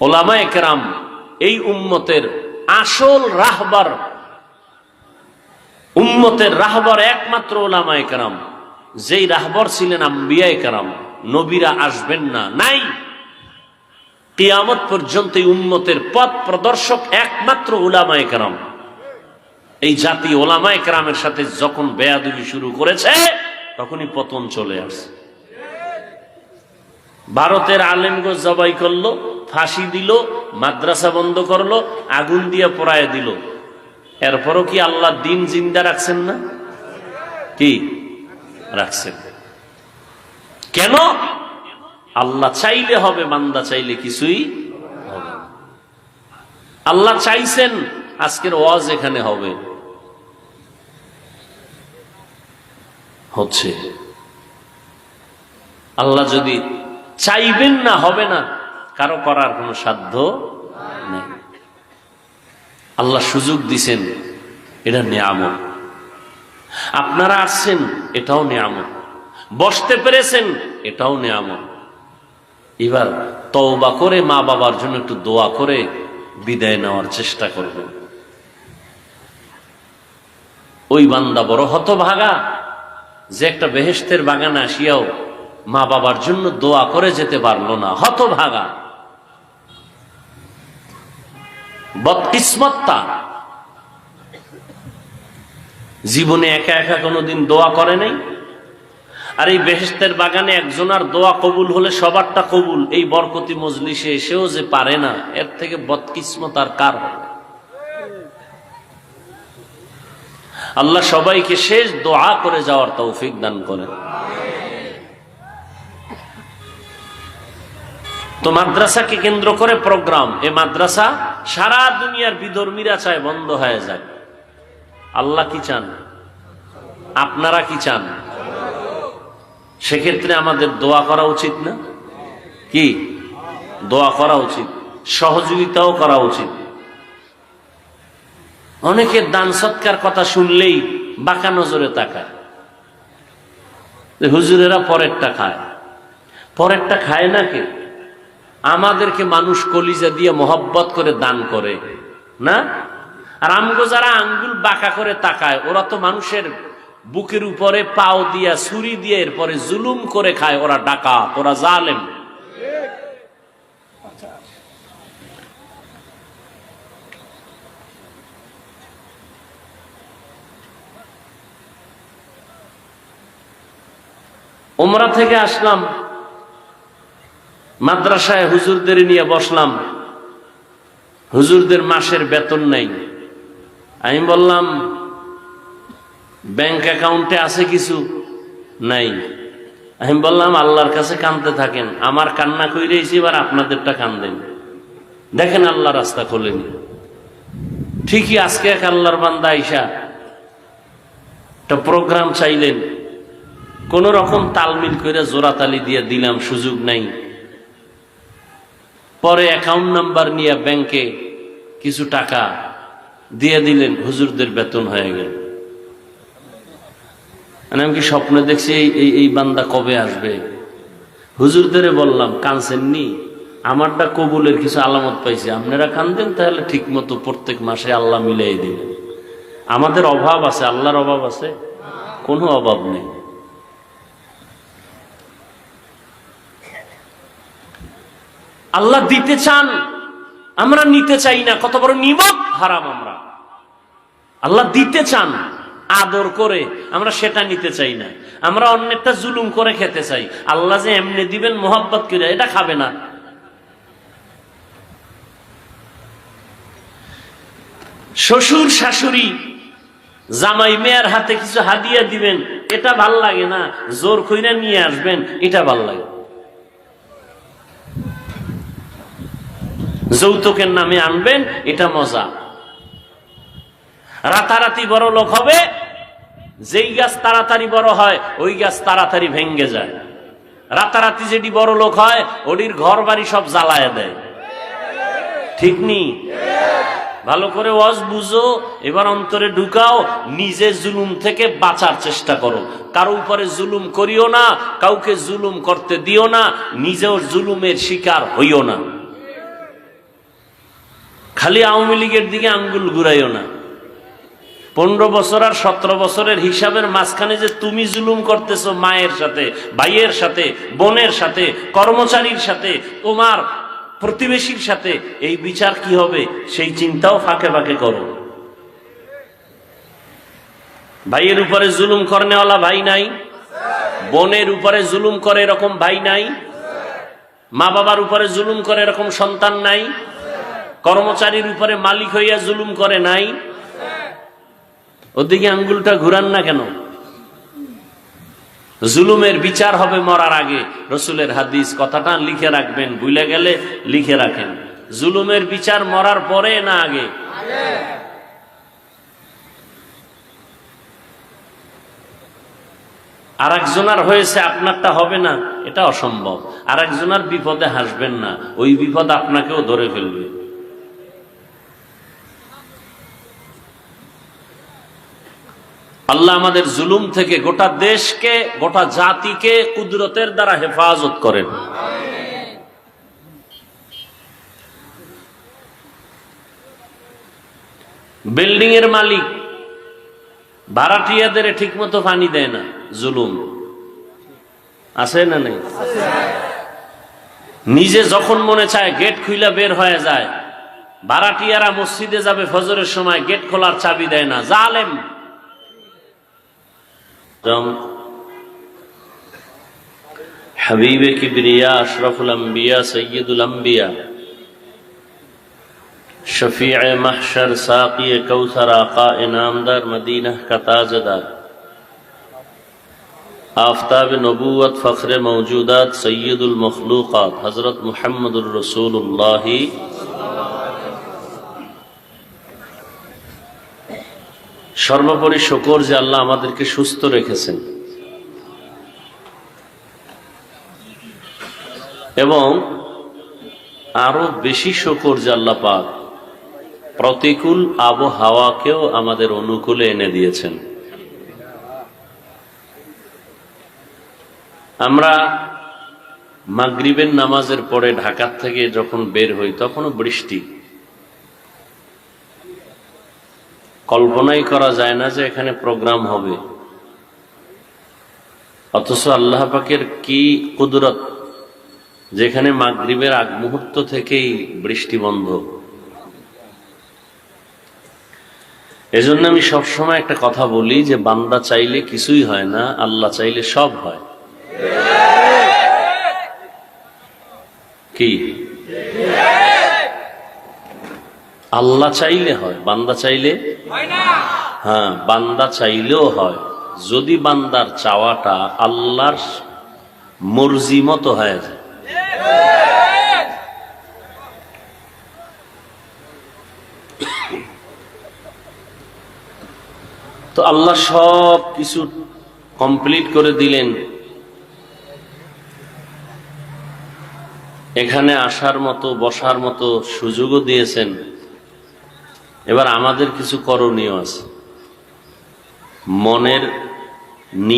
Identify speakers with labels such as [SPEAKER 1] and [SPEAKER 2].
[SPEAKER 1] ওলামা একরাম এই উম্মতের আসল রাহবার, উম্মতের রাহবার একমাত্র ওলামা একরাম যেই রাহবর ছিলেন আম্বিয়া একরাম নবীরা আসবেন না, নাই। কিয়ামত পর্যন্ত এই উম্মতের পথ প্রদর্শক একমাত্র ওলামা একরাম এই জাতি ওলামা একরামের সাথে যখন বেয়াদবি শুরু করেছে, তখনই পতন চলে আসে। ভারতের আলেমগো জবাই করল ফাঁসি দিল, মাদ্রাসা বন্ধ করল, আগুন দিয়ে পড়ায় দিল। এরপরও কি আল্লাহ দিন জিন্দা রাখছেন না? কি? রাখছেন। কেন? আল্লাহ চাইলে হবে, বান্দা চাইলে কিছুই হবে আল্লাহ চাইছেন, আজকের ওয়াজ এখানে হবে। হচ্ছে। আল্লাহ যদি চাইবেন না, হবে না। কারও করার কোনো সাধ্য নেই। আল্লাহ সুযোগ দিছেন, এটা নিয়ামত। আপনারা আসছেন, এটাও নিয়ামত। বসতে পেরেছেন, এটাও নিয়ামত। এবার তওবা করে মা বাবার জন্য একটু দোয়া করে বিদায় নেওয়ার চেষ্টা করবেন ওই বান্দা বড় হতভাগা, যে একটা বেহেস্তের বাগানে আসিয়াও মা বাবার জন্য দোয়া করে যেতে পারল না, হতভাগা। বদকিসমত্তা জীবনে একা একা কোনোদিন দোয়া করে নাই। আর এই বেহেস্তের বাগানে একজনার দোয়া কবুল হলে সবারটা কবুল, এই বরকতি মজলিসে এসেও যে পারে না, এর থেকে বদকিসমত আর কার হবে? আল্লাহ সবাইকে শেষ দোয়া করে যাওয়ার তৌফিক দান করেন। তো মাদ্রাসাকে কেন্দ্র করে প্রোগ্রাম। এ মাদ্রাসা সারা দুনিয়ার বিধর্মীরা চায় বন্ধ হয়ে যায়। আল্লাহ কি চান? আপনারা কি চান? সেক্ষেত্রে আমাদের দোয়া করা উচিত না? কি? দোয়া করা উচিত। সহযোগিতাও করা উচিত। অনেকের দান সৎকার কথা শুনলেই বাঁকা নজরে তাকায়। হুজুরেরা পরেরটা খায়। পরেরটা খায় না কে? আমাদেরকে মানুষ কলিজা দিয়ে মহব্বত করে দান করে, না? আর আমগো যারা আঙ্গুল বাঁকা করে তাকায়, ওরা তো মানুষের বুকের উপরে পাও দিয়া, ছুরি দিয়ে এরপরে জুলুম করে খায়, ওরা ডাকা ওরা জালেম। ওমরা থেকে আসলাম। মাদ্রাসায় হুজুরদের নিয়ে বসলাম। হুজুরদের মাসের বেতন নেই। আমি বললাম, ব্যাংক অ্যাকাউন্টে আছে কিছু? নাই। আমি বললাম, আল্লাহর কাছে কানতে থাকেন। আমার কান্না কইরেছি এবার আপনাদেরটা কান্দেন। দেখেন, আল্লাহ রাস্তা খোলেনি। ঠিকই আজকে এক আল্লাহর বান্দা আইসা একটা প্রোগ্রাম চাইলেন। কোন রকম তালমিল করে জোরাতালি দিয়ে দিলাম, সুযোগ নাই। পরে অ্যাকাউন্ট নাম্বার নিয়ে ব্যাংকে কিছু টাকা দিয়ে দিলেন, হুজুরদের বেতন হয়ে গেল। মানে আমি কি স্বপ্নে দেখছি এই এই বান্দা কবে আসবে? হুজুরদের বললাম, কানছেননি? আমারটা কবুলের কিছু আলামত পাইছি। আপনারা কান্দেন, তাহলে ঠিক মতো প্রত্যেক মাসে আল্লাহ মিলাই দিলেন আমাদের অভাব আছে, আল্লাহর অভাব আছে? কোনো অভাব নেই। আল্লাহ দিতে চান, আমরা নিতে চাই না। কত বড় নিমক হারাম আমরা। আল্লাহ দিতে চান, আদর করে, আমরা সেটা নিতে চাই না। আমরা অন্যেরটা জুলুম করে খেতে চাই। আল্লাহ যে এমনি দিবেন, মোহাব্বত করে, এটা খাবে না। শ্বশুর, শাশুড়ি, জামাই মেয়ের হাতে কিছু হাদিয়া দিবেন, এটা ভালো লাগে না। জোর কইরা নিয়ে আসবেন, এটা ভালো লাগে। যৌতুকের নামে আনবেন, এটা মজা। রাতারাতি বড় লোক হবে, যেই গাছ তাড়াতাড়ি বড় হয়, ওই গাছ তাড়াতাড়ি ভেঙ্গে যায়। রাতারাতি যেটি বড় লোক হয়, ওটির ঘর বাড়ি সব জ্বালায় দেয়। ঠিক নি? ভালো করে ওয়াজ বুঝো, এবার অন্তরে ঢুকাও, নিজে জুলুম থেকে বাঁচার চেষ্টা করো। কারও উপরে জুলুম করিও না, কাউকে জুলুম করতে দিও না, নিজেও জুলুমের শিকার হইও না। খালি আওয়ামী লীগের দিকে আঙ্গুল ঘুরাইও না। পনেরো বছর আর সতেরো বছরের হিসাবের মাঝখানে যে তুমি জুলুম করতেছো মায়ের সাথে, ভাইয়ের সাথে, বোনের সাথে, কর্মচারীর সাথে, তোমার প্রতিবেশীর সাথে, এই বিচার কি হবে? সেই চিন্তাও ফাঁকে ফাঁকে করো। ভাইয়ের উপরে জুলুম করনেওয়ালা ভাই নাই। বোনের উপরে জুলুম করে এরকম ভাই নাই। মা বাবার উপরে জুলুম করে এরকম সন্তান নাই। কর্মচারীর উপরে মালিক হইয়া জুলুম করে নাই? ওদিকে আঙ্গুলটা ঘুরান না কেন? জুলুমের বিচার হবে মরার আগে। রসুলের হাদিস, কথাটা লিখে রাখবেন, ভুলে গেলে লিখে রাখেন। জুলুমের বিচার মরার পরে না আগে? আর একজনার হয়েছে, আপনারটা হবে না, এটা অসম্ভব। আর একজনার বিপদে হাসবেন না, ওই বিপদ আপনাকেও ধরে ফেলবে। আল্লাহ আমাদের জুলুম থেকে গোটা দেশকে, গোটা জাতিকে কুদরতের দ্বারা হেফাজত করেন। বিল্ডিং এর মালিক ভাড়াটিয়াদের ঠিক মতো পানি দেয় না, জুলুম। আছে না নেই? নিজে যখন মনে চায় গেট খুইলা বের হয়ে যায়, ভাড়াটিয়ারা মসজিদে যাবে, ফজরের সময় গেট খোলার চাবি দেয় না। জালেম। حبیب کبریا، اشرف الانبیاء، سید الانبیاء، شفیع محشر، ساقی کوثر، آقا انعامدار، مدینہ کا تاجدار، آفتاب نبوت، فخر موجودات، سید المخلوقات، حضرت محمد الرسول اللہ সর্বোপরি শকর যে আল্লাহ আমাদেরকে সুস্থ রেখেছেন। এবং আরও বেশি শকর যে আল্লাহ পাক প্রতিকূল আবহাওয়াকেও আমাদের অনুকূলে এনে দিয়েছেন। আমরা মাগরিবের নামাজের পরে ঢাকার থেকে যখন বের হই, তখনও বৃষ্টি। কল্পনাই করা যায় না যে এখানে প্রোগ্রাম হবে। অথচ আল্লাহ পাকের কি কুদরত, যেখানে মাগরিবের আগ মুহূর্ত থেকেই বৃষ্টি বন্ধ। এজন্য আমি সবসময় একটা কথা বলি যে, বান্দা চাইলে কিছুই হয় না, আল্লাহ চাইলে সব হয়। কি? আল্লাহ চাইলে হয়, বান্দা চাইলে? হ্যাঁ বান্দা চাইলেও হয়। যদি বান্দার চাওয়াটা আল্লাহর মর্জি মতো হয়ে যায়। তো আল্লাহ সব কিছু কমপ্লিট করে দিলেন। এখানে আসার মতো, বসার মতো সুযোগও দিয়েছেন। এবার আমাদের কিছু করণীয় আছে। মনের নিয়ে